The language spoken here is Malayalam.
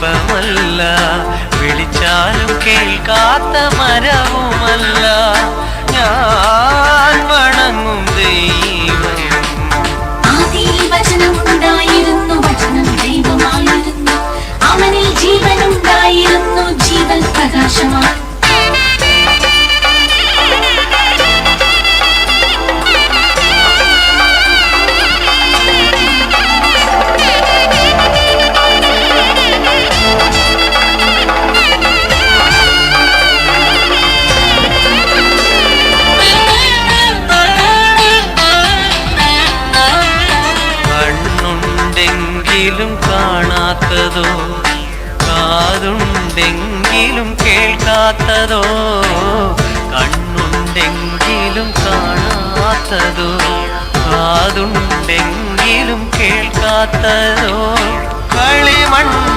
പുഷ്പമല്ല വിളിച്ചാലും കേൾക്കാത്ത മരവുമല്ല. കണ്ണുണ്ടെങ്കിലും കാണാത്തതോ? കാതുണ്ടെങ്കിലും കേൾക്കാത്തതോ? കണ്ണുണ്ടെങ്കിലും കാണാത്തതോ? കാതുണ്ടെങ്കിലും കേൾക്കാത്തതോ? കളിമണ്ണ്